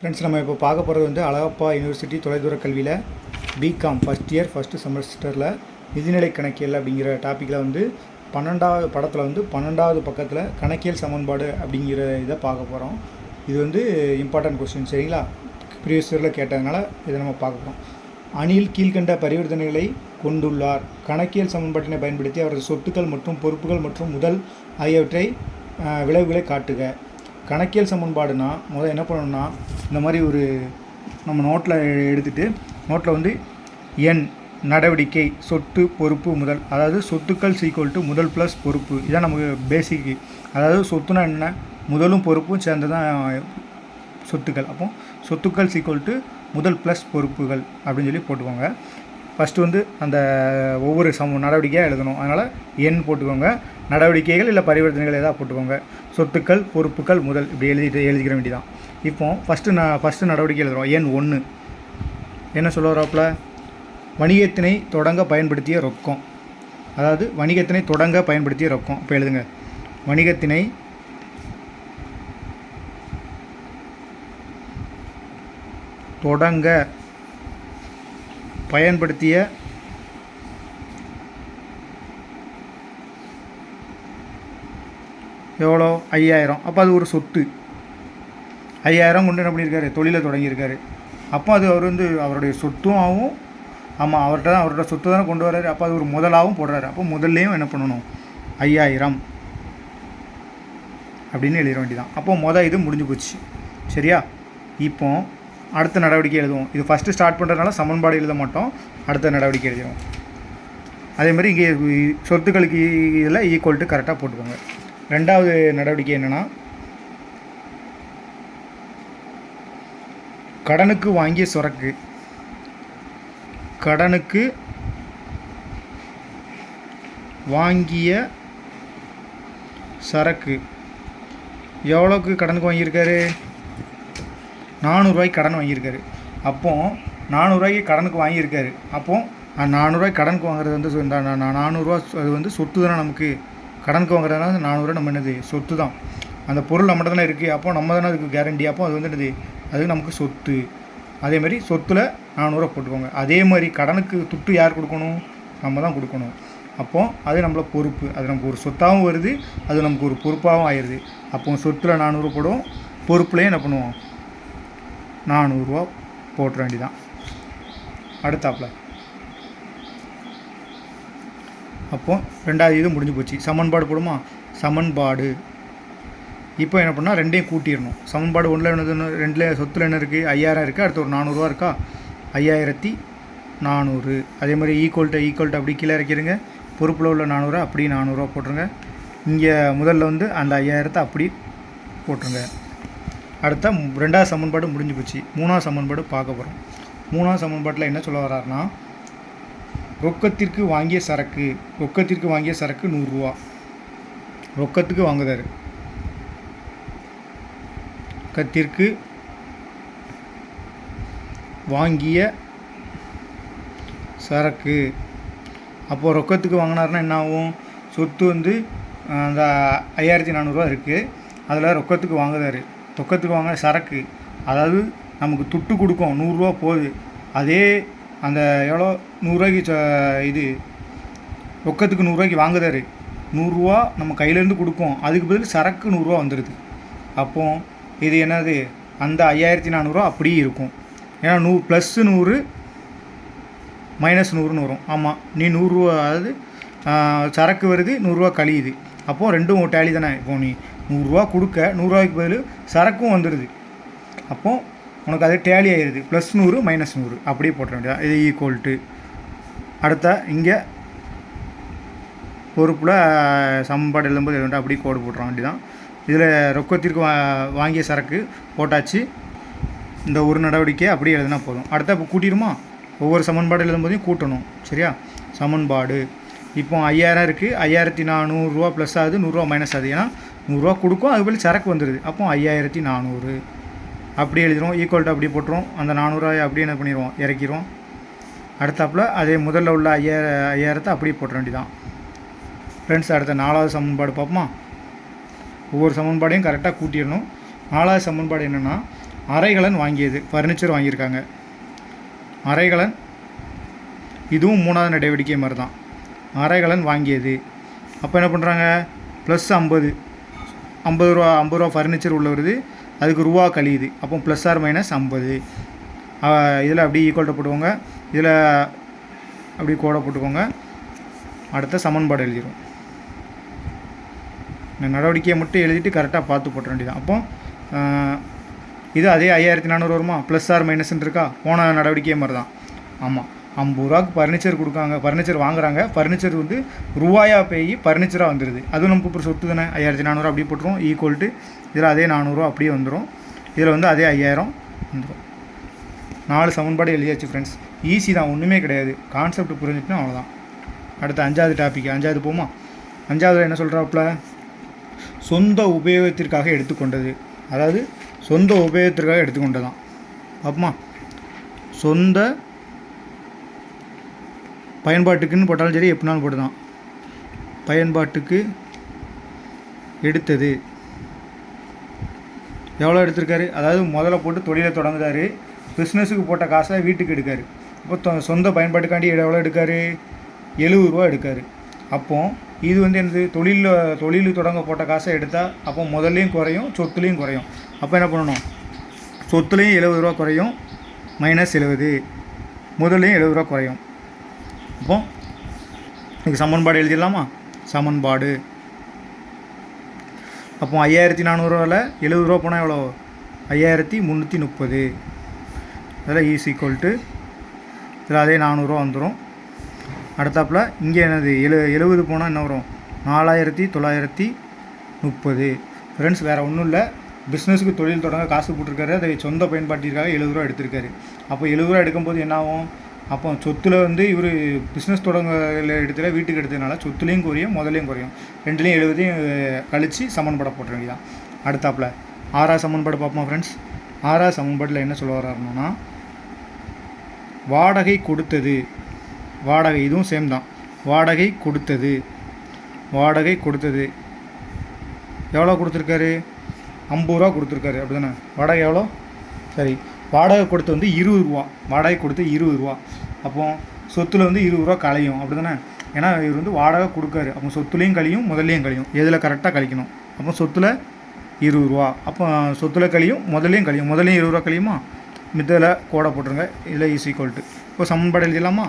Friends நம்ம இப்போ பார்க்க போகிறது வந்து அழகப்பா யூனிவர்சிட்டி தொலைதூர கல்வியில் பிகாம் ஃபஸ்ட் இயர் ஃபஸ்ட்டு செமஸ்டரில் நிதிநிலை கணக்கியல் அப்படிங்கிற டாப்பிக்கில் வந்து பன்னெண்டாவது படத்தில் வந்து பன்னெண்டாவது பக்கத்தில் கணக்கியல் சமன்பாடு அப்படிங்கிற இதை பார்க்க போகிறோம் இது வந்து இம்பார்ட்டன்ட் கொஸ்டின் சரிங்களா? ப்ரீவியஸ் இயரில் கேட்டதுனால இதை நம்ம பார்க்க போகிறோம் அணில் கீழ்கண்ட பரிவர்த்தனைகளை கொண்டுள்ளார். கணக்கியல் சமன்பாட்டினை பயன்படுத்தி அவரது சொத்துக்கள் மற்றும் பொறுப்புகள் மற்றும் முதல் ஆகியவற்றை விளைவுகளை காட்டுக. கணக்கியல் சமன்பாடுனா முதல் என்ன பண்ணணும்னா இந்த மாதிரி ஒரு நம்ம நோட்டில் எடுத்துகிட்டு நோட்டில் வந்து எண் நடவடிக்கை சொத்து பொறுப்பு முதல் அதாவது சொத்துக்கள் சீக்குவல் டு முதல் ப்ளஸ் பொறுப்பு. இதான் நமக்கு பேசிக்கு அதாவது சொத்துனா என்ன? முதலும் பொறுப்பும் சேர்ந்து தான் சொத்துக்கள். அப்போ சொத்துக்கள் சீக்குவல் டு முதல் ப்ளஸ் பொறுப்புகள் அப்படின்னு சொல்லி போட்டுக்கோங்க. ஃபஸ்ட்டு வந்து அந்த ஒவ்வொரு சம நடவடிக்கையாக எழுதணும். அதனால் எண் போட்டுக்கோங்க. நடவடிக்கைகள் இல்லை பரிவர்த்தனைகள் ஏதாவது போட்டுக்கோங்க. சொத்துக்கள் பொறுப்புகள் முதல் இப்படி எழுதிட்டு எழுதிக்கிற வேண்டியதான் இப்போ ஃபஸ்ட்டு நான் ஃபஸ்ட்டு நடவடிக்கை எழுதுகிறோம் எண் ஒன்று என்ன சொல்ல வராப்புல? வணிகத்தினை தொடங்க பயன்படுத்திய ரொக்கம். அதாவது வணிகத்தினை தொடங்க பயன்படுத்திய ரொக்கம். இப்போ எழுதுங்க. வணிகத்தினை தொடங்க பயன்படுத்திய எவ்வளோ? ஐயாயிரம். அப்போ அது ஒரு சொத்து. ஐயாயிரம் கொண்டு என்ன பண்ணியிருக்காரு? தொழிலை தொடங்கியிருக்காரு. அப்போ அது அவர் வந்து அவருடைய சொத்தும் ஆகும். ஆமாம் அவர்கிட்ட தான் அவரோட சொத்து தானே கொண்டு வர்றாரு. அப்போ அது ஒரு முதலாகவும் போடுறாரு. அப்போ முதல்லையும் என்ன பண்ணணும்? ஐயாயிரம் அப்படின்னு எழுத வேண்டியதான் அப்போ மொதல் இது முடிஞ்சு போச்சு. சரியா? இப்போ அடுத்த நடவடிக்கை எழுதுவோம். இது ஃபஸ்ட்டு ஸ்டார்ட் பண்ணுறதுனால சமன்பாடு எழுத மாட்டோம். அடுத்த நடவடிக்கை எழுதுவோம் அதே மாதிரி இங்கே சொத்துக்களுக்கு இதில் ஈக்குவல்ட்டு கரெக்டாக போட்டுக்கோங்க. ரெண்டாவது நடவடிக்கை என்னென்னா கடனுக்கு வாங்கிய சொரக்கு. கடனுக்கு வாங்கிய சரக்கு. எவ்வளோக்கு கடனுக்கு வாங்கியிருக்காரு? நானூறுரூவாய்க்கு கடன் வாங்கியிருக்காரு. அப்போ நானூறுரூவாய்க்கு கடனுக்கு வாங்கியிருக்காரு. அப்போ நானூறுரூவாய்க்கு கடனுக்கு வாங்குறது வந்து சொ- நானூறுரூவா அது வந்து சொத்து தானே நமக்கு? கடனுக்கு வாங்குறதுனால அந்த நானூறுரூவா நம்ம என்னது சொத்து தான் அந்த பொருள் நம்மகிட்ட தானே இருக்குது அப்போ நம்ம தானே அதுக்கு கேரண்டி அப்போ அது வந்து என்னது அது நமக்கு சொத்து. அதே மாதிரி சொத்தில் நானூறுரூவா போட்டுக்கோங்க. அதே மாதிரி கடனுக்கு துட்டு யார் கொடுக்கணும்? நம்ம தான் கொடுக்கணும். அப்போது அது நம்மள பொறுப்பு. அது நமக்கு ஒரு சொத்தாகவும் வருது அது நமக்கு ஒரு பொறுப்பாகவும் ஆயிடுது. அப்போ சொத்தில் நானூறு போடுவோம் பொறுப்புலேயும் என்ன பண்ணுவோம்? நானூறுரூவா போட்டுற வேண்டிதான் அடுத்தாப்பில். அப்போது ரெண்டாவது இது முடிஞ்சு போச்சு. சமன்பாடு போடுமா? சமன்பாடு. இப்போ என்ன பண்ணால் ரெண்டையும் கூட்டிடணும். சமன்பாடு ஒன்றில் என்ன? ரெண்டில் சொத்தில் என்ன இருக்குது ஐயாயிரம் இருக்குது அடுத்து ஒரு நானூறுரூவா இருக்கா? ஐயாயிரத்தி நானூறு. அதே மாதிரி ஈக்குவல்ட்டு ஈக்குவல்ட்டு அப்படி கீழே இறக்கிடுங்க பொறுப்பில் உள்ள நானூறு அப்படி நானூறுரூவா போட்டுருங்க. இங்கே முதல்ல வந்து அந்த ஐயாயிரத்தை அப்படி போட்டுருங்க. அடுத்த ரெண்டாவது சமன்பாடு முடிஞ்சு போச்சு. மூணாவது சமன்பாடு பார்க்க போகிறோம் மூணாவது சமன்பாட்டில் என்ன சொல்ல வர்றாருன்னா ரொக்கத்திற்கு வாங்கிய சரக்கு ரொக்கத்திற்கு வாங்கிய சரக்கு நூறுரூவா. ரொக்கத்துக்கு வாங்குதார். ரொக்கத்திற்கு வாங்கிய சரக்கு. அப்போது ரொக்கத்துக்கு வாங்கினாருன்னா என்ன ஆகும் சொத்து வந்து அந்த ஐயாயிரத்தி நானூறுரூவா இருக்குது அதில் ரொக்கத்துக்கு வாங்குதாரு. ரொக்கத்துக்கு வாங்க சரக்கு. அதாவது நமக்கு துட்டு கொடுக்கும். நூறுரூவா போகுது அதே அந்த எவ்வளோ? நூறுரூவாய்க்கு ச- இது ரொக்கத்துக்கு நூறுரூவாய்க்கு வாங்குதாரு நூறுரூவா நம்ம கையிலேருந்து கொடுக்கும். அதுக்கு பதில் சரக்கு நூறுரூவா வந்துடுது அப்போ இது என்னது? அந்த ஐயாயிரத்தி நானூறுரூவா அப்படியே இருக்கும். ஏன்னா நூ ப்ளஸ்ஸு நூறு மைனஸ் நூறுன்னு வரும். ஆமாம் நீ நூறுரூவா அதாவது சரக்கு வருது நூறுரூவா கழியுது. அப்போது ரெண்டும் டேலி தானே. இப்போ நீ நூறுரூவா கொடுக்க நூறுரூவாய்க்கு பதில் சரக்கும் வந்துடுது அப்போது உனக்கு அது டேலி ஆயிடுது ப்ளஸ் நூறு மைனஸ் நூறு. அப்படியே போட்ட வேண்டியது? இது ஈக்குவல் டு அடுத்த இங்கே பொறுப்பில் சமன்பாடு எழுதும்போது எழுத அப்படியே கோடு போட்டுற வேண்டியதான் இதில் ரொக்கத்திற்கு வா வாங்கிய சரக்கு போட்டாச்சு. இந்த ஒரு நடவடிக்கை அப்படியே எழுதினா போதும். அடுத்த இப்போ கூட்டிடுமா? ஒவ்வொரு சமன்பாடு எழுதும்போதையும் கூட்டணும். சரியா? சமன்பாடு. இப்போ ஐயாயிரம் இருக்குது ஐயாயிரத்தி நானூறுரூவா ப்ளஸ் ஆகுது. நூறுரூவா மைனஸ் ஆகுது. ஏன்னா நூறுரூவா கொடுக்கும். அதுபோல் சரக்கு வந்துடுது அப்போ ஐயாயிரத்தி நானூறு. அப்படி எழுதுறோம் ஈக்குவல்ட்டு அப்படி போட்டுரும் அந்த நானூறுரூவாயை அப்படியே என்ன பண்ணிடுவோம் இறக்கிடுவோம் அடுத்தாப்புல அதே முதல்ல உள்ள ஐயாயிர ஐயாயிரத்தை அப்படியே போட்ட வேண்டியதான் ஃப்ரெண்ட்ஸ் அடுத்த நாலாவது சமன்பாடு பார்ப்போமா? ஒவ்வொரு சமன்பாடையும் கரெக்டாக கூட்டிடணும். நாலாவது சமன்பாடு என்னென்னா அரைகலன் வாங்கியது. ஃபர்னிச்சர் வாங்கியிருக்காங்க. அரைகலன் இதுவும் மூணாவது நடவடிக்கை மாதிரி தான் அரைகலன் வாங்கியது. அப்போ என்ன பண்ணுறாங்க ப்ளஸ் ஐம்பது. ஐம்பது ரூபா ஐம்பது ரூபா ஃபர்னிச்சர் உள்ள வருது. அதுக்கு ரூபா கழியுது. அப்போ ப்ளஸ் ஆர் மைனஸ் ஐம்பது. இதில் அப்படியே ஈக்குவல்ட்ட போட்டுக்கோங்க. இதில் அப்படி கோடை போட்டுக்கோங்க. அடுத்த சமன்பாடு எழுதிடும் இந்த நடவடிக்கையை மட்டும் எழுதிட்டு கரெக்டாக பார்த்து போட்ட வேண்டியதான் அப்போ இது அதே ஐயாயிரத்தி நானூறு வருமா? ப்ளஸ் ஆர் மைனஸ்ன்னு இருக்கா? போன நடவடிக்கை மாதிரி தான் ஆமாம் ஐம்பது ரூபாக்கு ஃபர்னிச்சர் கொடுக்காங்க ஃபர்னிச்சர் வாங்குறாங்க. ஃபர்னிச்சர் வந்து ரூபாயாக போய் ஃபர்னிச்சராக வந்துடுது அதுவும் நமக்கு இப்போ சொத்து தானே? ஐயாயிரத்தி நானூறு அப்படி போட்டுரும் ஈக்குவல் டு இதில் அதே நானூறுரூவா அப்படியே வந்துடும் இதில் வந்து அதே ஐயாயிரம் வந்துடும் நாலு சமன்பாடு எழுதியாச்சு ஃப்ரெண்ட்ஸ் ஈஸி தான் ஒன்றுமே கிடையாது. கான்செப்ட் புரிஞ்சுட்டுனா அவ்வளோதான் அடுத்து அஞ்சாவது டாபிக் அஞ்சாவது போமா? அஞ்சாவது என்ன சொல்கிறாப்புல சொந்த உபயோகத்திற்காக எடுத்துக்கொண்டது. அதாவது சொந்த உபயோகத்திற்காக எடுத்துக்கொண்டதான் அப்பமா சொந்த பயன்பாட்டுக்குன்னு போட்டாலும் சரி எப்படினாலும் போட்டுதான். பயன்பாட்டுக்கு எடுத்தது. எவ்வளோ எடுத்திருக்காரு? அதாவது முதல்ல போட்டு தொழிலை தொடங்குறாரு. பிஸ்னஸுக்கு போட்ட காசை வீட்டுக்கு எடுக்காரு. அப்போ சொந்த பயன்பாட்டுக்காண்டி எவ்வளோ எடுக்காரு? எழுபது ரூபா எடுக்காரு. அப்போ இது வந்து என்னது? தொழிலில் தொழில் தொடங்க போட்ட காசை எடுத்தால் அப்போ முதல்லையும் குறையும் சொத்துலேயும் குறையும். அப்போ என்ன பண்ணணும்? சொத்துலேயும் எழுபது ரூபா குறையும் மைனஸ் எழுபது. முதல்லையும் எழுபது ரூபா குறையும். அப்போது இதுக்கு சமன்பாடு எழுதிடலாமா? சமன்பாடு. அப்போ ஐயாயிரத்தி நானூறுவாவில் எழுபது ரூபா போனால் எவ்வளோ ஐயாயிரத்தி முந்நூற்றி முப்பது அதில் ஈஸ் e ஈக்குவல் டு இதில் அதே நானூறுரூவா வந்துடும் அடுத்தாப்புல இங்கே என்னது? எழு எழுபது போனால் என்ன வரும்? நாலாயிரத்தி தொள்ளாயிரத்தி முப்பது ஃப்ரெண்ட்ஸ் வேறு ஒன்றும் இல்லை. பிஸ்னஸுக்கு தொழில் தொடங்க காசு போட்டிருக்காரு. அதை சொந்த பயன்பாட்டிற்காக எழுபது ரூபா எடுத்திருக்காரு. அப்போ எழுபது ரூபா எடுக்கும்போது என்ன ஆகும்? அப்போ சொத்துல வந்து இவர் பிஸ்னஸ் தொடங்க இடத்துல வீட்டுக்கு எடுத்ததுனால சொத்துலேயும் குறையும் முதலையும் குறையும். ரெண்டுலேயும் எழுபதையும் கழித்து சமன்பாடை போட்டுற வேண்டியதான் அடுத்தாப்புல ஆறா சமன்பாடு பார்ப்போம் ஃப்ரெண்ட்ஸ் ஆறா சமன்பாட்டில் என்ன சொல்ல வர்றாருன்னா வாடகை கொடுத்தது. வாடகை இதுவும் சேம் தான். வாடகை கொடுத்தது. வாடகை கொடுத்தது. எவ்வளோ கொடுத்துருக்காரு? ஐம்பது ரூபா கொடுத்துருக்காரு அப்படி தானே வாடகை எவ்வளோ? சரி வாடகை கொடுத்து வந்து இருபது ரூபா. வாடகை கொடுத்து இருபது ரூபா. அப்போ சொத்துல வந்து இருபது ரூபா கழியும் அப்படி தானே ஏன்னா இவர் வந்து வாடகை கொடுக்காரு. அப்போ சொத்துலேயும் கழியும் முதல்லையும் கழியும். எதில் கரெக்டாக கழிக்கணும்? அப்போ சொத்தில் இருபது ரூபா. அப்போ சொத்தில் கழியும் முதல்லையும் கழியும். முதல்லையும் இருபது ரூபா கழியுமா? மித்தத்தில் கோடை போட்டுருங்க. இதில் ஈஸ் ஈக்குவல் டு இப்போ சமன்பாடு எழுதிடலாமா?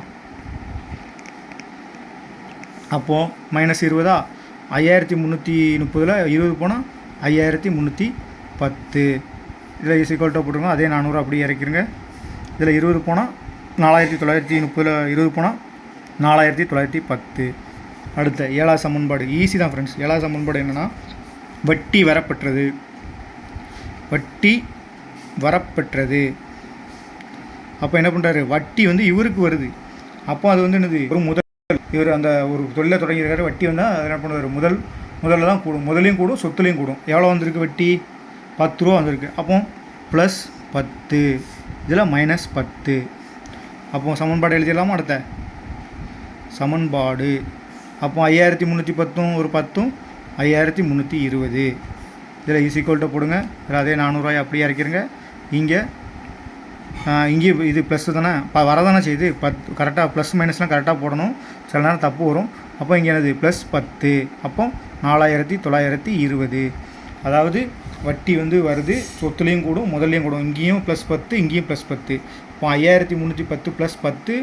அப்போது மைனஸ் இருபதா? ஐயாயிரத்தி முந்நூற்றி முப்பதில் இருபது போனால் ஐயாயிரத்தி முந்நூற்றி பத்து. இதில் ஈஸ் ஈக்குவல் டு போட்டுருங்க. அதே நானூறு அப்படியே இறக்கிருங்க. இதில் இருபது போனால் நாலாயிரத்தி தொள்ளாயிரத்தி முப்பதில் இருபது போனால் நாலாயிரத்தி தொள்ளாயிரத்தி பத்து. அடுத்த ஏழாவது சமன்பாடு ஈஸி தான் ஃப்ரெண்ட்ஸ் ஏழாவது சமன்பாடு என்னென்னா வட்டி வரப்பெற்றது. வட்டி வரப்பெற்றது. அப்போ என்ன பண்ணுறாரு வட்டி வந்து இவருக்கு வருது. அப்போ அது வந்து என்னது? ஒரு முதல் இவர் அந்த ஒரு தொழிலை தொடங்கியிருக்காரு. வட்டி வந்தால் அது என்ன பண்ணுவார்? முதல் முதல்ல தான் கூடும். முதலையும் கூடும் சொத்துலையும் கூடும். எவ்வளோ வந்திருக்கு வட்டி? பத்து ரூபா வந்திருக்கு. அப்போ ப்ளஸ் பத்து. இதில் மைனஸ் பத்து. அப்போ சமன்பாடு எழுதிடலாமா அடுத்த? சமன்பாடு. அப்போ ஐயாயிரத்தி முந்நூற்றி பத்தும் ஒரு பத்தும் ஐயாயிரத்தி முந்நூற்றி இருபது. இதில் ஈஸிக்கோல்ட்ட போடுங்க. இதில் அதே நானூறுரூவாய் அப்படியே இறக்கிருங்க. இங்கே இங்கே இது ப்ளஸ் தானே? இப்போ வரதானே செய்யுது? பத் கரெக்டாக ப்ளஸ் மைனஸ்லாம் கரெக்டாக போடணும். சில நேரம் தப்பு வரும். அப்போ இங்கே என்னது? ப்ளஸ் பத்து. அப்போ நாலாயிரத்தி தொள்ளாயிரத்தி இருபது. அதாவது வட்டி வந்து வருது சொத்துலேயும் கூடும் முதல்லையும் கூடும். இங்கேயும் ப்ளஸ் பத்து இங்கேயும் ப்ளஸ் பத்து. இப்போ ஐயாயிரத்தி முந்நூற்றி பத்து ப்ளஸ் பத்து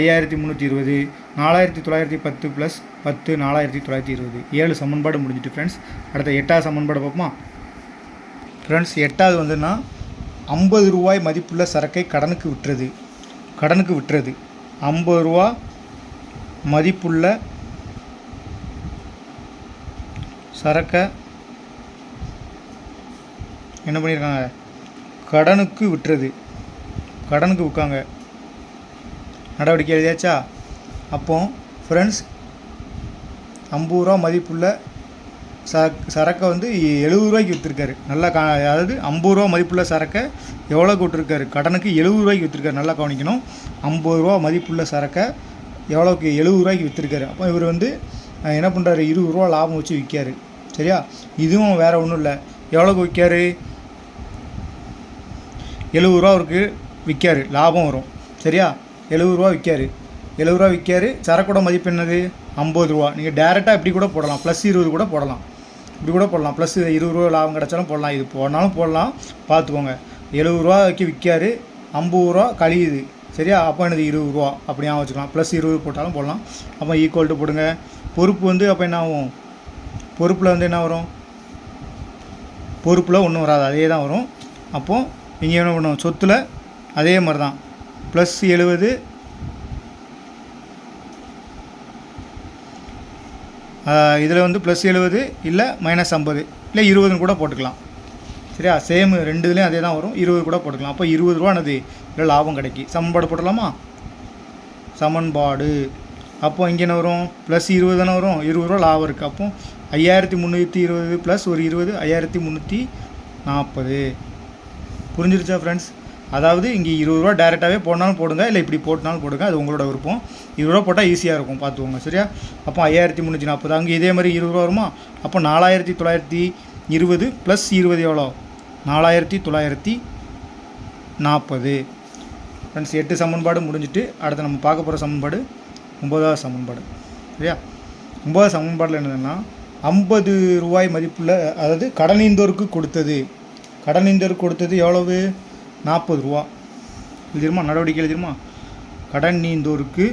ஐயாயிரத்தி முந்நூற்றி இருபது. நாலாயிரத்தி தொள்ளாயிரத்தி பத்து ப்ளஸ் பத்து நாலாயிரத்தி தொள்ளாயிரத்தி இருபது. ஏழு சமன்பாடு முடிஞ்சிட்டு ஃப்ரெண்ட்ஸ் அடுத்த எட்டாவது சமன்பாடு பார்ப்போமா? ஃப்ரெண்ட்ஸ் எட்டாவது வந்துன்னா ஐம்பது ரூபாய் மதிப்புள்ள சரக்கை கடனுக்கு விட்டுறது கடனுக்கு விட்டுறது ஐம்பது ரூபா மதிப்புள்ள சரக்கை என்ன பண்ணியிருக்காங்க? கடனுக்கு விட்டுறது கடனுக்கு விற்காங்க. நடவடிக்கை எழுதியாச்சா? அப்போ ஃப்ரெண்ட்ஸ் ஐம்பது ரூபா மதிப்புள்ள ச சரக்கை வந்து எழுபது ரூபாய்க்கு விற்றுருக்காரு நல்லா கா அதாவது ஐம்பது ரூபா மதிப்புள்ள சரக்கை எவ்வளோக்கு விட்டுருக்காரு கடனுக்கு எழுபது ரூபாய்க்கு விற்றுருக்காரு நல்லா கவனிக்கணும். ஐம்பது ரூபா மதிப்புள்ள சரக்கை எவ்வளோக்கு எழுபது ரூபாய்க்கு விற்றுருக்காரு அப்போ இவர் வந்து என்ன பண்ணுறாரு இருபது ரூபா லாபம் வச்சு விற்காரு. சரியா? இதுவும் வேறு ஒன்றும் இல்லை. எவ்வளோக்கு விற்காரு? எழுபது ரூபா இருக்குது விற்காரு லாபம் வரும். சரியா? எழுபது ரூபா விற்காரு எழுபது ரூபா விற்காரு சரக்கோட மதிப்பு என்னது? ஐம்பது ரூபா. நீங்கள் டேரெக்டாக இப்படி கூட போடலாம். ப்ளஸ் இருபது கூட போடலாம். இப்படி கூட போடலாம். ப்ளஸ் இருபது ரூபா லாபம் கிடச்சாலும் போடலாம். இது போனாலும் போடலாம். பார்த்துக்கோங்க. எழுபது ரூபாய்க்கு விற்காரு ஐம்பது ரூபா கழியுது. சரியா? அப்போ எனது இருபது ரூபா. அப்படியா வச்சுக்கலாம். ப்ளஸ் இருபது போட்டாலும் போடலாம். அப்போ ஈக்குவல் டு போடுங்க. பொறுப்பு வந்து அப்போ என்ன ஆகும்? பொறுப்பில் வந்து என்ன வரும்? பொறுப்பில் ஒன்றும் வராது. அதே தான் வரும். அப்போது நீங்கள் என்ன பண்ணுவோம்? சொத்தில் அதே மாதிரி தான் ப்ளஸ் எழுபது இதில் வந்து ப்ளஸ் எழுபது இல்லை மைனஸ் ஐம்பது. இல்லை இருபதுன்னு கூட போட்டுக்கலாம். சரியா? சேம் ரெண்டு இதுலேயும் அதே தான் வரும். இருபது கூட போட்டுக்கலாம். அப்போ இருபது ரூபானது இதில் லாபம் கிடைக்கும் சமன்பாடு போடலாமா சமன்பாடு. அப்போ இங்கே என்ன வரும்? ப்ளஸ் இருபது தானே வரும். இருபது ரூபா லாபம் இருக்குது அப்போ ஐயாயிரத்தி முந்நூற்றி இருபது ப்ளஸ் ஒரு இருபது ஐயாயிரத்தி முந்நூற்றி நாற்பது புரிஞ்சிருச்சா ஃப்ரெண்ட்ஸ் அதாவது இங்கே இருபது ரூபா டேரெக்டாகவே போடனாலும் போடுங்க இல்லை இப்படி போட்டனாலும் போடுங்க அது உங்களோட விருப்பம். இருபது ரூபா போட்டால் ஈஸியாக இருக்கும் பார்த்துக்கோங்க சரியா? அப்போ ஐயாயிரத்தி முந்நூற்றி நாற்பது அங்கே இதே மாதிரி இருபது ரூபா வருமா? அப்போ நாலாயிரத்தி தொள்ளாயிரத்தி இருபது ப்ளஸ் இருபது எவ்வளோ நாலாயிரத்தி தொள்ளாயிரத்தி நாற்பது ஃப்ரெண்ட்ஸ் எட்டு சமன்பாடு முடிஞ்சிட்டு அடுத்து நம்ம பார்க்க போகிற சமன்பாடு ஒம்பதாவது சமன்பாடு சரியா? ஒம்பதாவது சமன்பாடில் என்னதுன்னா ஐம்பது ரூபாய் மதிப்புள்ள அதாவது கடனீந்தோருக்கு கொடுத்தது. கடனீந்தோருக்கு கொடுத்தது எவ்வளவு? நாற்பது ரூபா. எழுதிருமா நடவடிக்கை எழுதிருமா கடன் நீந்தோருக்கு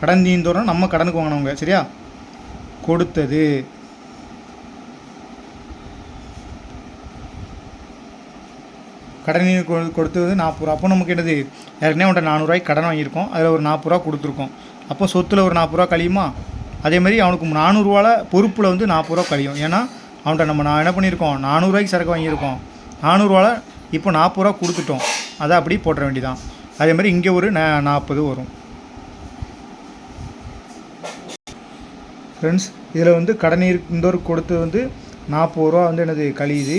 கடன் நீந்தோர்னா நம்ம கடனுக்கு வாங்கினவங்க சரியா? கொடுத்தது. கடன் நீர் கொடுத்தது நாற்பது ரூபா. அப்போ நமக்கு என்னது? ஏற்கனவே அவன்கிட்ட நானூறுரூவாய்க்கு கடன் வாங்கியிருக்கோம். அதில் ஒரு நாற்பது ரூபா கொடுத்துருக்கோம். அப்போ சொத்தில் ஒரு நாற்பது ரூபா கழியுமா? அதே மாதிரி அவனுக்கு நானூறுரூவாவில் பொறுப்பில் வந்து நாற்பது ரூபா கழியும். ஏன்னா அவன்கிட்ட நம்ம நான் என்ன பண்ணியிருக்கோம்? நானூறுரூவாய்க்கு சரக்கு வாங்கியிருக்கோம். நானூறுரூவால இப்போ நாற்பது ரூபா கொடுத்துட்டோம். அதை அப்படி போட்டுற வேண்டியதான் அதே மாதிரி இங்கே ஒரு நா நாற்பது வரும். ஃப்ரெண்ட்ஸ் இதில் வந்து கடனீர் இந்தோருக்கு கொடுத்து வந்து நாற்பது ரூபா வந்து எனது கழியுது.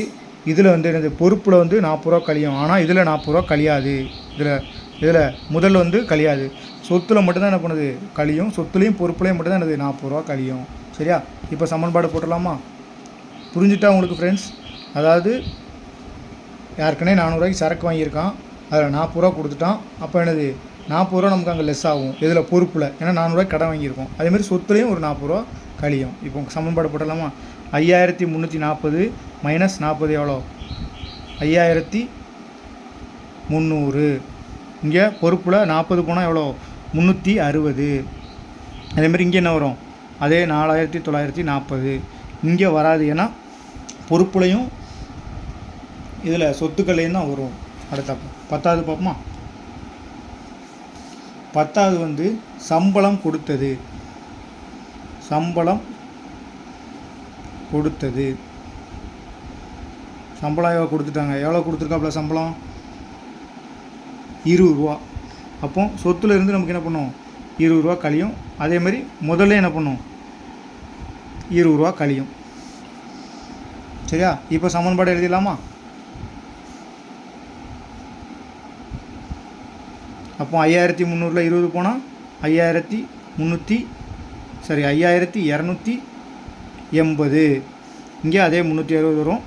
இதில் வந்து என்னது பொறுப்பில் வந்து நாற்பது ரூபா கழியும். ஆனால் இதில் நாற்பது ரூபா கழியாது. இதில் இதில் முதல்ல வந்து கழியாது. சொத்தில் மட்டும்தான் என்ன பண்ணுது கழியும். சொத்துலேயும் பொறுப்புலையும் மட்டும்தான் எனது நாற்பது ரூபா கழியும். சரியா? இப்போ சமன்பாடு போட்டுடலாமா? புரிஞ்சுட்டா உங்களுக்கு ஃப்ரெண்ட்ஸ் அதாவது யாருக்குனே நானூறுரூவாய்க்கு சரக்கு வாங்கியிருக்கான். அதில் நாற்பது ரூபா கொடுத்துட்டான். அப்போ என்னது? நாற்பது ரூபா நமக்கு அங்கே லெஸ் ஆகும். இதில் பொறுப்பில். ஏன்னா நானூறுரூவாய்க்கு கடன் வாங்கியிருக்கோம். அதேமாதிரி சொத்துலேயும் ஒரு நாற்பது ரூபா கழியும். இப்போ சமன்பாடு போட்டலாமா ஐயாயிரத்தி முந்நூற்றி நாற்பது மைனஸ் நாற்பது எவ்வளோ? ஐயாயிரத்தி முந்நூறு. இங்கே பொறுப்பில் நாற்பது போனால் எவ்வளோ? முந்நூற்றி அறுபது. அதேமாதிரி இங்கே என்ன வரும்? அதே நாலாயிரத்தி தொள்ளாயிரத்தி நாற்பது. இங்கே வராது. ஏன்னா பொறுப்புலையும் இதில் சொத்துக்களையும் தான் வரும். அடுத்த பத்தாவது பார்ப்போமா பத்தாவது வந்து சம்பளம் கொடுத்தது. சம்பளம் கொடுத்தது. சம்பளம் எவ்வளோ கொடுத்துட்டாங்க? எவ்வளோ கொடுத்துருக்காப்புல சம்பளம்? இருபது ரூபா. அப்போ சொத்துல இருந்து நமக்கு என்ன பண்ணும்? இருபது ரூபா கழியும். அதே மாதிரி முதல்ல என்ன பண்ணும்? இருபது ரூபா கழியும். சரியா? இப்போ சமன்பாடு எழுதிடலாமா? அப்போ ஐயாயிரத்தி முந்நூறில் இருபது போனால் ஐயாயிரத்தி முந்நூற்றி சரி ஐயாயிரத்தி இரநூத்தி எண்பது. இங்கே அதே முந்நூற்றி அறுபது வரும்.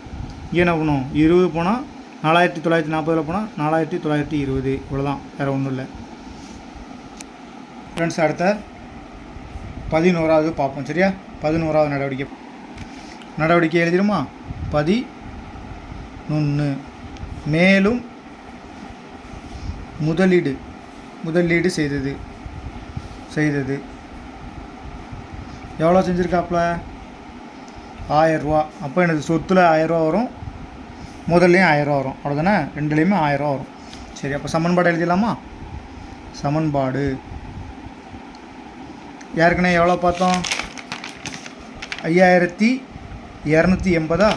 இங்கே என்ன பண்ணும் இருபது போனால் நாலாயிரத்தி தொள்ளாயிரத்தி நாற்பதில் போனால் நாலாயிரத்தி தொள்ளாயிரத்தி இருபது. இவ்வளோதான் வேறு ஒன்றும் இல்லை. ஃப்ரெண்ட்ஸ் அடுத்த பதினோராவது பார்ப்போம் சரியா? பதினோராவது நடவடிக்கை. நடவடிக்கை எழுதிடுமா? பதி நொன்று மேலும் முதலீடு. முதலீடு செய்தது. செய்தது. எவ்வளோ செஞ்சுருக்காப்புல ஆயரூவா அப்போ எனக்கு சொத்தில் ஆயரூவா வரும். முதல்லையும் ஆயரூவா வரும். அவ்வளோதானே ரெண்டுலேயுமே ஆயரூவா வரும். சரி அப்போ சமன்பாடு எழுதிடலாமா? சமன்பாடு. ஏற்கனவே எவ்வளோ பார்த்தோம்? ஐயாயிரத்தி இரநூத்தி எண்பதா?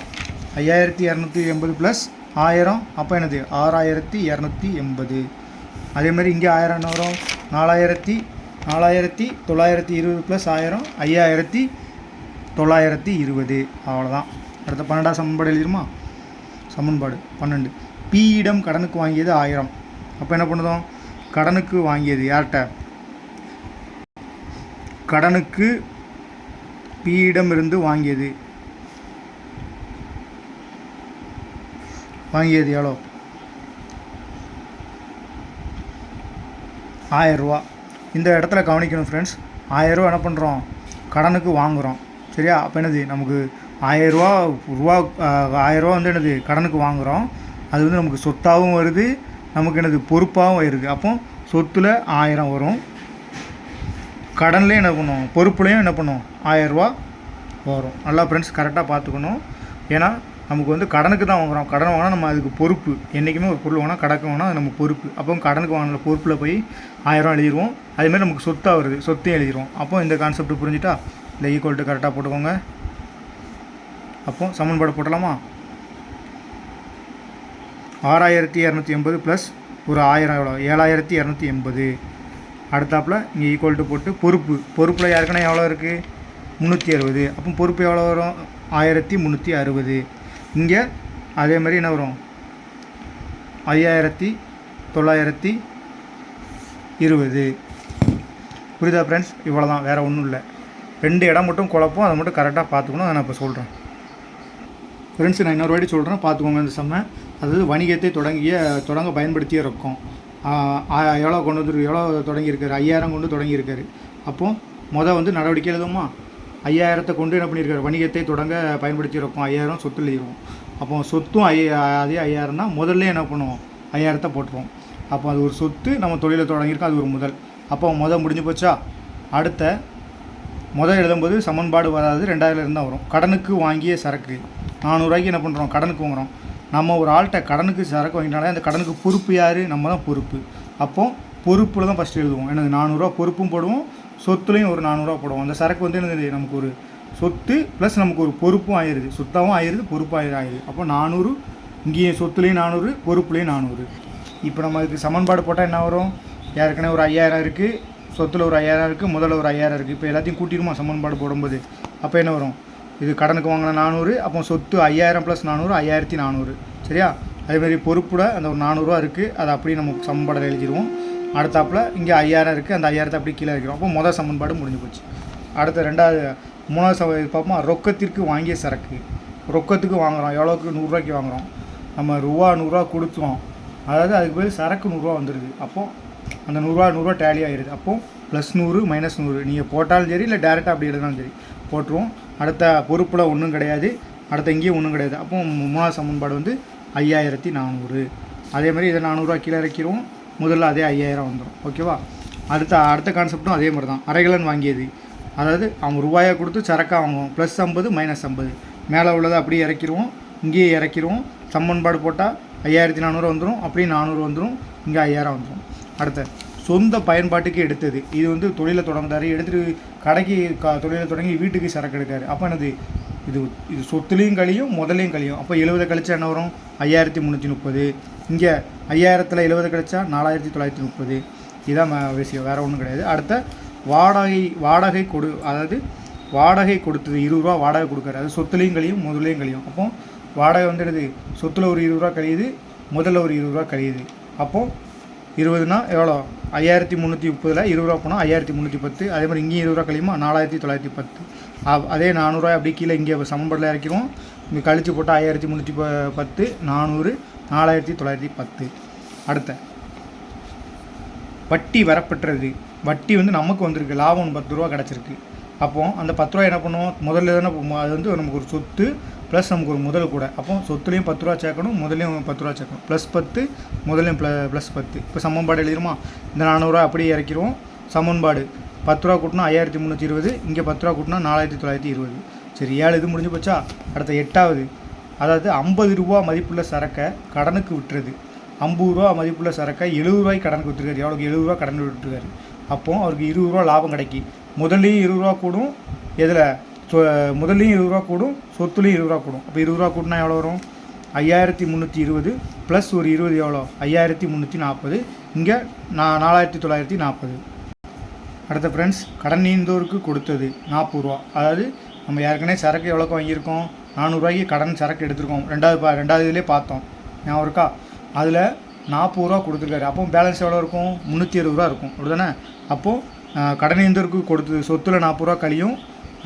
ஐயாயிரத்தி இரநூத்தி எண்பது ப்ளஸ் ஆயிரம். அப்போ என்னது ஆறாயிரத்தி இரநூத்தி எண்பது. அதே மாதிரி இங்கே ஆயிரம் என்ன வரும் நாலாயிரத்தி நாலாயிரத்தி தொள்ளாயிரத்தி இருபது ப்ளஸ் ஆயிரம் ஐயாயிரத்தி தொள்ளாயிரத்தி இருபது. அவ்வளோதான் அடுத்த பன்னெண்டாம் சமன்பாடு எழுதிருமா சமன்பாடு பன்னெண்டு. பியிடம் கடனுக்கு வாங்கியது ஆயிரம். அப்போ என்ன பண்ணுதோம்? கடனுக்கு வாங்கியது யார்கிட்ட? கடனுக்கு பியிடம் இருந்து வாங்கியது. வாங்கியது எவ்வளோ ஆயரூவா. இந்த இடத்துல கவனிக்கணும் ஃப்ரெண்ட்ஸ் ஆயரூவா என்ன பண்ணுறோம் கடனுக்கு வாங்குகிறோம் சரியா? அப்போ என்னது? நமக்கு ஆயரூவா ரூபா ஆயரூவா வந்து என்னது? கடனுக்கு வாங்குகிறோம் அது வந்து நமக்கு சொத்தாகவும் வருது. நமக்கு என்னது? பொறுப்பாகவும் வருது. அப்போ சொத்தில் ஆயிரம் வரும். கடன்லேயும் என்ன பண்ணுவோம்? பொறுப்புலையும் என்ன பண்ணுவோம்? ஆயரூவா வரும். நல்லா ஃப்ரெண்ட்ஸ் கரெக்டாக பார்த்துக்கணும். ஏன்னா நமக்கு வந்து கடனுக்கு தான் வாங்குறோம். கடன் வாங்கினா நம்ம அதுக்கு பொறுப்பு. என்றைக்குமே ஒரு பொருள் வாங்கினா கடனுக்கு வாங்கினா அது நம்ம பொறுப்பு. அப்போ கடனுக்கு வாங்கின பொறுப்பில் போய் ஆயிரம் எழுதிடுவோம் அதேமாதிரி நமக்கு சொத்தாக வருது. சொத்தையும் எழுதிடுவோம் அப்போ இந்த கான்செப்ட் புரிஞ்சுட்டா இல்லை ஈக்குவல்ட்டு கரெக்டாக போட்டுக்கோங்க. அப்போ சமன்பாடு போட்டலாமா? ஆறாயிரத்தி இரநூத்தி எண்பது ப்ளஸ் ஒரு ஆயிரம் எவ்வளோ ஏழாயிரத்தி இரநூத்தி எண்பது. அடுத்தாப்பில் இங்கே ஈக்குவல் டு போட்டு பொறுப்பு. பொறுப்பில் யாருக்குன்னா எவ்வளோ இருக்குது முந்நூற்றி அறுபது. அப்போ பொறுப்பு எவ்வளோ வரும்? ஆயிரத்தி முந்நூற்றி அறுபது. இங்கே அதே மாதிரி என்ன வரும்? ஐயாயிரத்தி தொள்ளாயிரத்தி இருபது. புரியுதா ஃப்ரெண்ட்ஸ் இவ்வளோ தான் வேறு ஒன்றும் இல்லை. ரெண்டு இடம் மட்டும் குழப்பம் அதை மட்டும் கரெக்டாக பார்த்துக்கணும் அதை நான் இப்போ சொல்கிறேன் ஃப்ரெண்ட்ஸ் நான் இன்னொரு வாட்டி சொல்கிறேன் பார்த்துக்கோங்க இந்த செம்ம. அதாவது வணிகத்தை தொடங்கிய தொடங்க பயன்படுத்திய இருக்கும். எவ்வளோ கொண்டு வந்து எவ்வளோ தொடங்கியிருக்காரு? ஐயாயிரம் கொண்டு தொடங்கியிருக்காரு. அப்போது மொதல் வந்து நடவடிக்கை எழுதுமா ஐயாயிரத்தை கொண்டு என்ன பண்ணியிருக்காரு? வணிகத்தை தொடங்க பயன்படுத்தியிருக்கோம். ஐயாயிரம் சொத்து இருக்கும் அப்போ சொத்தும் ஐ அதே ஐயாயிரம்னா முதல்ல என்ன பண்ணுவோம்? ஐயாயிரத்தை போட்டுருவோம். அப்போ அது ஒரு சொத்து நம்ம தொழிலை தொடங்கியிருக்கோம். அது ஒரு முதல். அப்போ முதல் முடிஞ்சு போச்சா? அடுத்த முதல் எழுதும்போது சமன்பாடு வராது. ரெண்டாயிரம் இருந்தால் வரும். கடனுக்கு வாங்கிய சரக்கு. நானூறுரூவாய்க்கு என்ன பண்ணுறோம் கடனுக்கு வாங்குறோம். நம்ம ஒரு ஆள்கிட்ட கடனுக்கு சரக்கு வாங்கினாலே அந்த கடனுக்கு பொறுப்பு யார்? நம்ம தான் பொறுப்பு. அப்போது பொறுப்பில் தான் ஃபஸ்ட்டு எழுதுவோம். என்னது? நானூறுரூவா பொறுப்பும் போடுவோம். சொத்துலையும் ஒரு நானூறுரூவா போடுவோம். அந்த சரக்கு வந்து என்னது நமக்கு ஒரு சொத்து ப்ளஸ் நமக்கு ஒரு பொறுப்பும் ஆயிடுது சொத்தாகவும் ஆயிடுது பொறுப்பும் ஆயிரு ஆயிடுது அப்போ நானூறு இங்கேயும் சொத்துலேயும் நானூறு பொறுப்புலேயும் நானூறு. இப்போ நம்ம இதுக்கு சமன்பாடு போட்டால் என்ன வரும்? ஏற்கனவே ஒரு ஐயாயிரம் இருக்குது சொத்தில் ஒரு ஐயாயிரம் இருக்குது முதல்ல ஒரு ஐயாயிரம் இருக்குது இப்போ எல்லாத்தையும் கூட்டிடுமா சமன்பாடு போடும்போது? அப்போ என்ன வரும்? இது கடனுக்கு வாங்கின நானூறு அப்போ சொத்து ஐயாயிரம் ப்ளஸ் நானூறு ஐயாயிரத்தி நானூறு. சரியா? அதேமாதிரி பொறுப்புட அந்த ஒரு நானூறுரூவா இருக்குது அதை அப்படியே நம்ம சமன்பாடில் எழுதிடுவோம். அடுத்தாப்பில் இங்கே ஐயாயிரம் இருக்குது அந்த ஐயாயிரத்தை அப்படியே கீழே வைக்கிறோம். அப்போ மொதல் சமன்பாடு முடிஞ்சு போச்சு. அடுத்த ரெண்டாவது மூணாவது சம பார்ப்போம் ரொக்கத்திற்கு வாங்கிய சரக்கு. ரொக்கத்துக்கு வாங்குகிறோம் எவ்வளோக்கு நூறுரூவாய்க்கு வாங்குகிறோம் நம்ம ரூபா நூறுரூவா கொடுத்தோம். அதாவது அதுக்கு பேர் சரக்கு நூறுரூவா வந்துடுது அப்போது அந்த நூறுரூவா நூறுரூவா டேலி ஆயிடுது அப்போது ப்ளஸ் நூறு மைனஸ் நூறு. நீங்கள் போட்டாலும் சரி இல்லை டேரெக்டாக அப்படி எழுதினாலும் சரி போட்டுருவோம். அடுத்த பொறுப்பில் ஒன்றும் கிடையாது. அடுத்த இங்கேயும் ஒன்றும் கிடையாது. அப்போ மூணாவது சமன்பாடு வந்து ஐயாயிரத்தி நானூறு. அதே மாதிரி இதை நானூறுரூவா கீழே இறக்கிடுவோம். முதல்ல அதே ஐயாயிரம் வந்துடும் ஓகேவா? அடுத்த அடுத்த கான்செப்டும் அதே மாதிரி தான் அரைகலன் வாங்கியது. அதாவது அவங்க ரூபாயை கொடுத்து சரக்காக வாங்குவோம். ப்ளஸ் ஐம்பது மைனஸ் ஐம்பது. மேலே உள்ளதை அப்படியே இறக்கிடுவோம் இங்கேயே இறக்கிடுவோம் சம்மன்பாடு போட்டால் ஐயாயிரத்தி நானூறு வந்துடும் அப்படியே நானூறு வந்துடும் இங்கே ஐயாயிரம் வந்துடும் அடுத்த சொந்த பயன்பாட்டுக்கு எடுத்தது. இது வந்து தொழிலை தொடங்குறாரு எடுத்துகிட்டு கடைக்கு க தொழிலை தொடங்கி வீட்டுக்கு சரக்கு எடுக்காரு. அப்போ என்னது? இது இது சொத்துலேயும் கழியும் முதலையும் கழியும். அப்போ எழுபது கழிச்சா என்ன வரும்? ஐயாயிரத்தி முந்நூற்றி முப்பது. இங்கே ஐயாயிரத்தில் எழுபது கழிச்சா நாலாயிரத்தி தொள்ளாயிரத்தி முப்பது. இதான் விஷயம். வேறு ஒன்றும் கிடையாது. அடுத்த வாடகை வாடகை கொடு அதாவது வாடகை கொடுத்தது இருபது ரூபா வாடகை கொடுக்குறாரு. அது சொத்துலேயும் கழியும் முதலையும் கழியும். அப்போ வாடகை வந்து என்னது? சொத்தில் ஒரு இருபது ரூபா கழியுது முதல்ல ஒரு இருபது ரூபா கழியுது. அப்போ இருபதுனா எவ்வளோ? ஐயாயிரத்தி முந்நூற்றி முப்பதில் இருபது ரூபா போனால் ஐயாயிரத்தி முந்நூற்றி பத்து. அதே மாதிரி இங்கேயும் இருபது ரூபா கழியுமா? நாலாயிரத்தி தொள்ளாயிரத்தி பத்து. அதே நானூறுரூவா அப்படியே கீழே இங்கே சமன்பாடில் இறக்கிறோம். இங்கே கழிச்சு போட்டால் ஆயிரத்தி முந்நூற்றி ப பத்து நானூறு நாலாயிரத்தி தொள்ளாயிரத்தி பத்து. அடுத்த. வட்டி வரப்பெற்றது. வட்டி வந்து நமக்கு வந்திருக்கு. லாபம் பத்து ரூபா கிடச்சிருக்கு. அப்போ அந்த பத்து ரூபா என்ன பண்ணுவோம் முதல்ல தானே அது வந்து நமக்கு ஒரு சொத்து ப்ளஸ் நமக்கு ஒரு முதல் கூட. அப்போ சொத்துலேயும் பத்து ரூபா சேர்க்கணும் முதலையும் பத்து ரூபா சேர்க்கணும். ப்ளஸ் பத்து முதலையும் ப்ள ப்ளஸ் பத்து. இப்போ சமன்பாடு எழுதிருமா? இந்த நானூறுரூவா அப்படியே இறக்கிடுவோம் சமன்பாடு. பத்து ரூபா கூட்டினா ஐயாயிரத்தி முந்நூற்றி இருபது இங்கே பத்து ரூபா கூட்டினா நாலாயிரத்தி தொள்ளாயிரத்தி இருபது. சரி ஏழு இது முடிஞ்சு போச்சா? அடுத்த எட்டாவது. அதாவது ஐம்பது ரூபா மதிப்புள்ள சரக்கை கடனுக்கு விட்டுறது ஐம்பது ரூபா மதிப்புள்ள சரக்கை எழுபது ரூபாய்க்கு கடனுக்கு விட்டுருக்காரு. எவ்வளோக்கு எழுபது ரூபா கடன் விட்டுருக்காரு. அப்போ அவருக்கு இருபது ரூபா லாபம் கிடைக்கி. முதல்லையும் இருபது ரூபா கூடும். எதில் முதல்லையும் இருபது ரூபா கூடும். சொத்துலையும் இருபது ரூபா கூடும். அப்போ இருபது ரூபா கூட்டினா எவ்வளோ வரும்? ஐயாயிரத்தி முந்நூற்றி இருபது ப்ளஸ் ஒரு இருபது எவ்வளோ ஐயாயிரத்தி முந்நூற்றி நாற்பது. இங்கே நா நாலாயிரத்தி தொள்ளாயிரத்தி நாற்பது. அடுத்த ஃப்ரெண்ட்ஸ் கடன் நீந்தோருக்கு கொடுத்தது நாற்பது ரூபா. அதாவது நம்ம ஏற்கனவே சரக்கு எவ்வளோக்கு வாங்கியிருக்கோம்? நானூறுரூவாய்க்கு கடன் சரக்கு எடுத்திருக்கோம். ரெண்டாவது பா ரெண்டாவது இதுலேயே பார்த்தோம். ஞாபகம் இருக்கா? அதில் நாற்பது ரூபா கொடுத்துருக்காரு. அப்போ பேலன்ஸ் எவ்வளோ இருக்கும்? முந்நூற்றி அறுபது ரூபா இருக்கும். அப்படிதானே அப்போது கடன் நீந்தோருக்கு கொடுத்தது சொத்தில் நாற்பது ரூபா கழியும்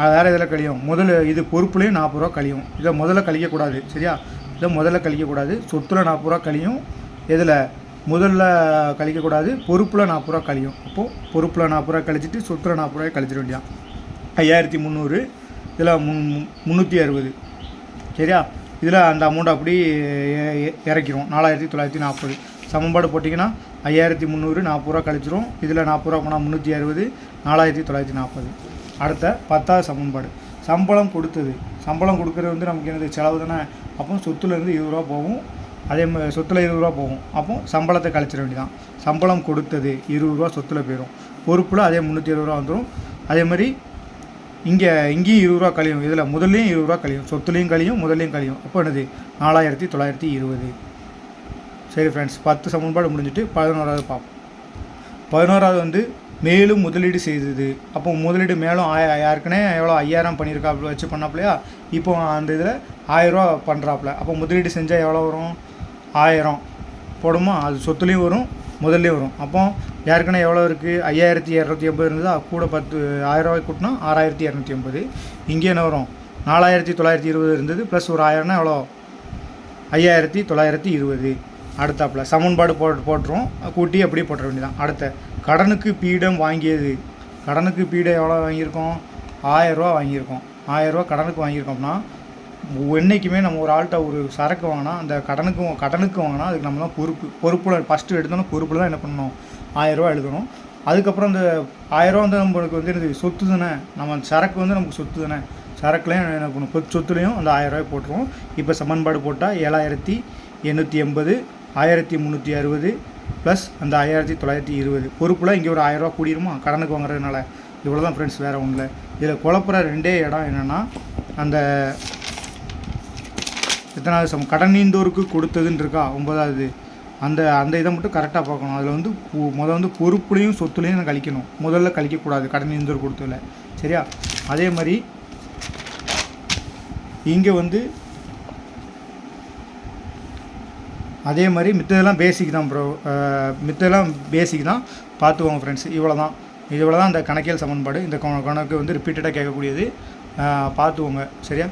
அது வேறு இதில் கழியும்? முதல்ல இது பொறுப்புலேயும் நாற்பது ரூபா கழியும். இதை முதல்ல கழிக்கக்கூடாது. சரியா? இதை முதல்ல கழிக்கக்கூடாது. சொத்தில் நாற்பது ரூபா கழியும். இதில் முதல்ல கழிக்கக்கூடாது. பொறுப்பில் நாற்பது ரூபா கழியும். அப்போது பொறுப்பில் நாற்பது ரூபா கழிச்சிட்டு சொத்தில் நாற்பது ரூபாய் கழிச்சிட வேண்டியான் ஐயாயிரத்தி முந்நூறு இதில் முன் முந்நூற்றி அறுபது. சரியா? இதில் அந்த அமௌண்ட் அப்படி இறக்கிரும். நாலாயிரத்தி தொள்ளாயிரத்தி நாற்பது சமன்பாடு போட்டிங்கன்னா ஐயாயிரத்தி முந்நூறு நாற்பது ரூபா கழிச்சிரும். இதில் நாற்பது ரூபா போனால் முந்நூற்றி அறுபது நாலாயிரத்தி தொள்ளாயிரத்தி நாற்பது அடுத்த பத்தாவது சமன்பாடு. சம்பளம் கொடுத்தது. சம்பளம் கொடுக்குறது வந்து நமக்கு என்னது? செலவு தானே. அப்போ சொத்துலேருந்து இருபது ரூபா போகும். அதே மாதிரி சொத்தில் இருபது ரூபா போகும். அப்போ சம்பளத்தை கழிச்சிட வேண்டியதான் சம்பளம் கொடுத்தது இருபது ரூபா சொத்தில் போயிடும் பொறுப்பில் அதே முந்நூற்றி இருபது ரூபா வந்துடும் அதே மாதிரி இங்கே இங்கேயும் இருபது ரூபா கழியும். இதில் முதல்லையும் இருபது ரூபா கழியும். சொத்துலேயும் கழியும் முதல்லையும் கழியும். அப்போ என்னது? நாலாயிரத்தி தொள்ளாயிரத்தி இருபது. சரி ஃப்ரெண்ட்ஸ் பத்து சமன்பாடு முடிஞ்சிட்டு பதினோராவது பார்ப்போம் பதினோராவது வந்து மேலும் முதலீடு செய்தது. அப்போ முதலீடு மேலும் ஆய யாருக்குனே எவ்வளோ ஐயாயிரம் பண்ணியிருக்காப்புல வச்சு பண்ணாப்புலையா இப்போ அந்த இதில் ஆயிரரூவா பண்ணுறாப்புல அப்போ முதலீடு செஞ்சால் எவ்வளோ வரும்? ஆயிரம் போடுமா அது சொத்துலேயும் வரும் முதல்லையும் வரும். அப்போ ஏற்கனவே எவ்வளோ இருக்குது ஐயாயிரத்தி இரநூத்தி எண்பது இருந்தது? கூட பத்து ஆயிரரூவாய் கூட்டினா ஆறாயிரத்தி இரநூத்தி எண்பது. இங்கே என்ன வரும்? நாலாயிரத்தி தொள்ளாயிரத்தி இருபது இருந்தது ப்ளஸ் ஒரு ஆயிரம்னா எவ்வளோ? ஐயாயிரத்தி தொள்ளாயிரத்தி இருபது. அடுத்தாப்பில் சமன்பாடு போட்டு போட்டுரும் கூட்டி அப்படியே போட்டுற வேண்டியதான் அடுத்த கடனுக்கு பீடம் வாங்கியது. கடனுக்கு பீடம் எவ்வளோ வாங்கியிருக்கோம்? ஆயிரரூவா வாங்கியிருக்கோம். ஆயிரரூவா கடனுக்கு வாங்கியிருக்கோம்னா என்றைக்குமே நம்ம ஒரு ஆள்கிட்ட ஒரு சரக்கு வாங்கினா அந்த கடனுக்கு கடனுக்கு வாங்கினா அதுக்கு நம்ம தான் பொறுப்பு பொறுப்பில் ஃபஸ்ட்டு எடுத்தோன்னா பொறுப்பில் தான் என்ன பண்ணணும்? ஆயரூவா எழுதணும். அதுக்கப்புறம் அந்த ஆயிரரூவா வந்து நம்மளுக்கு வந்து எனக்கு சொத்து தானே? நம்ம அந்த சரக்கு வந்து நமக்கு சொத்து தானே? சரக்குலையும் என்ன பண்ணும் பொது சொத்துலையும் அந்த ஆயிரரூவாய் போட்டுருவோம். இப்போ சமன்பாடு போட்டால் ஏழாயிரத்தி எண்ணூற்றி எண்பது ஆயிரத்தி முந்நூற்றி அறுபது ப்ளஸ் அந்த ஆயிரத்தி தொள்ளாயிரத்தி இருபது. பொறுப்பில் இங்கே ஒரு ஆயிரரூவா கூடிருமா? கடனுக்கு வாங்குறதுனால. இவ்வளோ தான் ஃப்ரெண்ட்ஸ் வேறு ஒன்றும் இல்லை இதில் குழப்புற ரெண்டே இடம் என்னென்னா அந்த எத்தனாவது சம் கடன் நீந்தோருக்கு கொடுத்ததுன்னு இருக்கா ஒன்பதாவது. அந்த அந்த இதை மட்டும் கரெக்டாக பார்க்கணும். அதில் வந்து முதல் வந்து பொறுப்புலையும் சொத்துலையும் கழிக்கணும். முதல்ல கழிக்கக்கூடாது கடன் நீந்தோர் கொடுத்ததில். சரியா? அதே மாதிரி இங்கே வந்து அதே மாதிரி மித்ததெல்லாம் பேசிக் தான் ப்ரோ மித்ததெல்லாம் பேசிக் தான். பார்த்துக்கோங்க ஃப்ரெண்ட்ஸ் இவ்வளோ தான் இவ்வளோ தான் இந்த கணக்கியல் சமன்பாடு. இந்த கணக்கு வந்து ரிப்பீட்டடாக கேட்கக்கூடியது. அஹ், பார்த்துக்கோங்க. சரியா?